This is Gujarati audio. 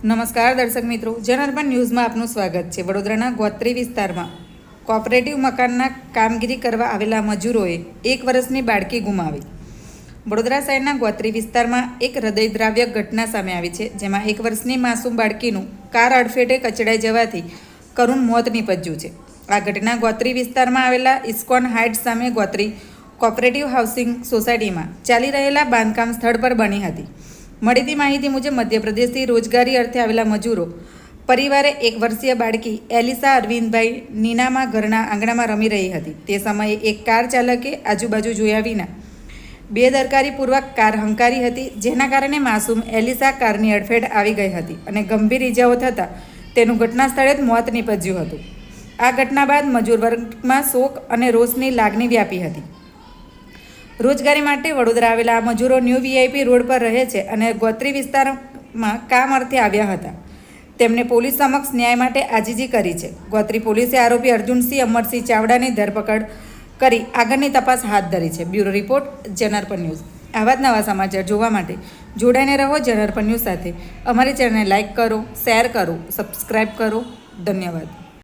નમસ્કાર દર્શક મિત્રો જનાર્પણ ન્યૂઝમાં આપનું સ્વાગત છે. વડોદરાના ગોત્રી વિસ્તારમાં કોઓપરેટિવ મકાનના કામગીરી કરવા આવેલા મજૂરોએ એક વર્ષની બાળકી ગુમાવી. વડોદરા શહેરના ગોત્રી વિસ્તારમાં એક હૃદયદ્રાવ્ય ઘટના સામે આવી છે, જેમાં એક વર્ષની માસૂમ બાળકીનું કાર અડફેટે કચડાઈ જવાથી કરુણ મોત નીપજ્યું છે. આ ઘટના ગોત્રી વિસ્તારમાં આવેલા ઇસ્કોન હાઇટ્સ સામે ગોત્રી કોઓપરેટિવ હાઉસિંગ સોસાયટીમાં ચાલી રહેલા બાંધકામ સ્થળ પર બની હતી. મળીતી માહિતી મુજબ મધ્યપ્રદેશથી રોજગારી અર્થે આવેલા મજૂરો, પરિવારે એક વર્ષીય બાળકી એલિસા અરવિંદભાઈ નીનામાં ઘરના આંગણામાં રમી રહી હતી. તે સમયે એક કાર ચાલકે આજુબાજુ જોયા વિના બેદરકારીપૂર્વક કાર હંકારી હતી, જેના કારણે માસૂમ એલિસા કારની અડફેટ આવી ગઈ હતી અને ગંભીર ઇજાઓ થતાં તેનું ઘટના સ્થળે જ મોત નીપજ્યું હતું. આ ઘટના બાદ મજૂર વર્ગમાં શોક અને રોષની લાગણી વ્યાપી હતી. રોજગારી માટે વડોદરા આવેલા આ મજૂરો ન્યૂ વીઆઈપી રોડ પર રહે છે અને ગોત્રી વિસ્તારમાં કામ અર્થે આવ્યા હતા. તેમને પોલીસ સમક્ષ ન્યાય માટે આજીજી કરી છે. ગોત્રી પોલીસે આરોપી અર્જુનસિંહ, અમરસિંહ ચાવડાની ધરપકડ કરી આગળની તપાસ હાથ ધરી છે. Bureau report, Janarpan news. આવા જ નવા સમાચાર જોવા માટે જોડાઈને રહો જનાર્પણ ન્યૂઝ સાથે. અમારી ચેનલને લાઇક કરો, શેર કરો સબસ્ક્રાઈબ કરો. ધન્યવાદ.